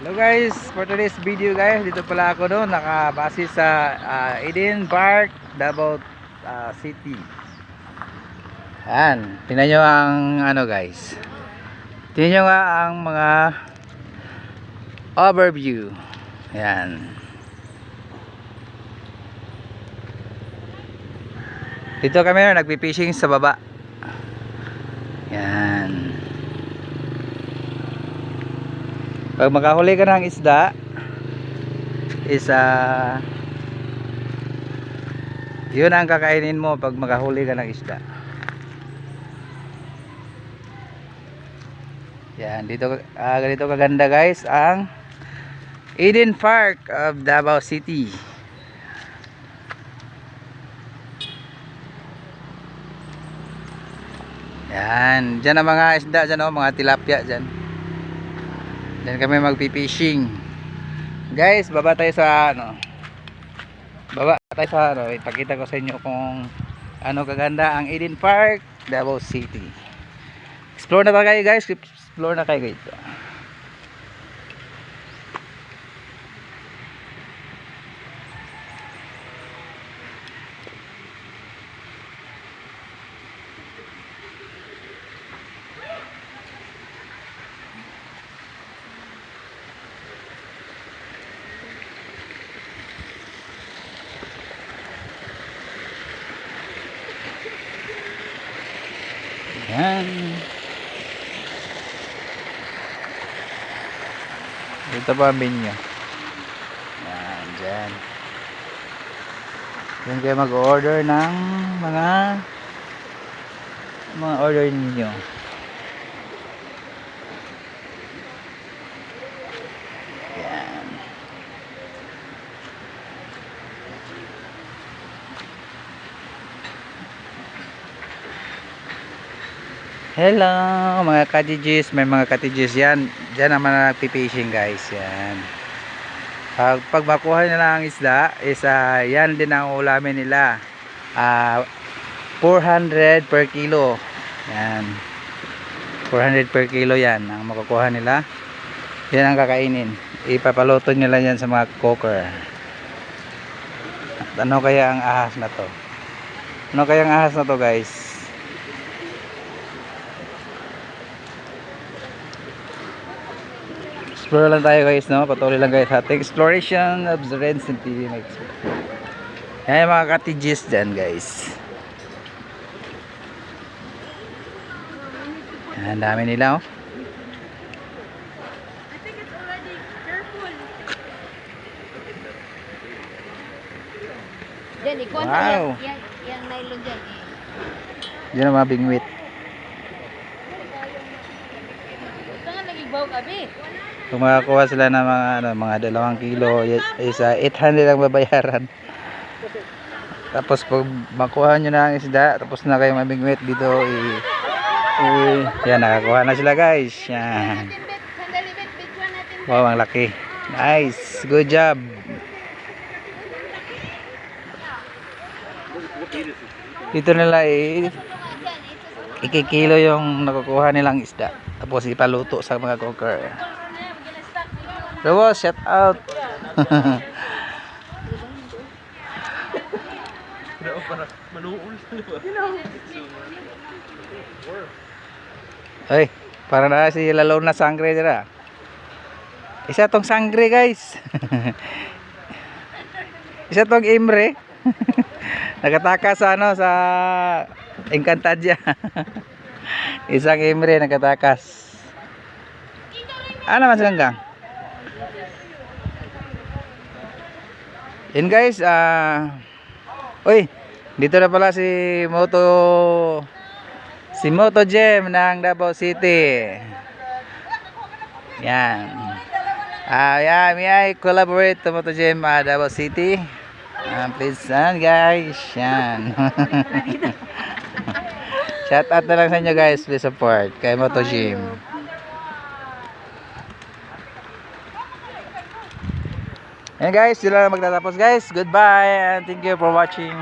Hello guys, for today's video guys, dito pala ako no, nakabase sa ah, Eden Park, Davao ah, City. Yan, tingnan nyo ang ano guys. Tingnan nyo nga ang mga overview. Yan. Dito kami no, nagpipishing sa baba. Yan. Pag makahuli ka ng isda is ah, yun ang kakainin mo pag makahuli ka ng isda. Yan, dito ah, ganito kaganda guys ang Eden Park of Davao City. Yan, dyan ang mga isda dyan oh, mga tilapia dyan. Diyan kami magpi-fishing. Guys, baba tayo sa ano. Baba tayo sa ano, ipakita ko sa inyo kung ano kaganda ang Eden Park, Davao City. Explore na tayo guys, explore na kayo guys. Yan. Dito pa ang menu. Yan, dyan. Yan kayo mag-order ng mga mga order ninyo. Hello mga cottages, may mga cottages yan. Diyan naman na nagpipishing guys, yan. Pag, pag makuha nila ang isda, is ah, yan din ang ulamin nila. Ah, 400 per kilo. Yan. 400 per kilo yan ang makukuha nila. Yan ang kakainin. Ipapaluto nila yan sa mga cooker. At ano kaya ang ahas na to? Ano kaya ang ahas na to guys? Explore lang tayo guys no patuloy lang guys ating exploration of the Reds and TV Max yan yung mga cottages dyan guys yan ang dami nila oh. Diyan, ikuha Wow. wow. yan, yan nylon dyan. Eh. dyan ang mga bingwit Ito nga nagibaw kabi. Kung makakuha sila ng mga ano, mga dalawang kilo is uh, 800 ang babayaran tapos pag makuha nyo na ang isda tapos na kayo mabingwit dito i, i yan nakakuha na sila guys yan. Wow, ang laki. Nice. Good job. Dito nila i ikikilo yung nakukuha nilang isda. Tapos ipaluto sa mga cooker. Robo, shout out. Ay, para na si lalaw na sangre dira. Isa tong sangre guys. Isa tong imre. Nakataka sa ano sa Encantadia. Isang imre nakatakas. Ano mas ganggang? Yun guys, ah Uy, dito na pala si Moto si Moto Gem ng Davao City. Yan. Ah, yeah, may I collaborate to Moto Gem uh, Davao City. Ah, please, yan guys. Yan. Shout out na lang sa inyo guys, please support kay Moto Gym. Yan guys, sila na magtatapos guys. Goodbye and thank you for. Watching.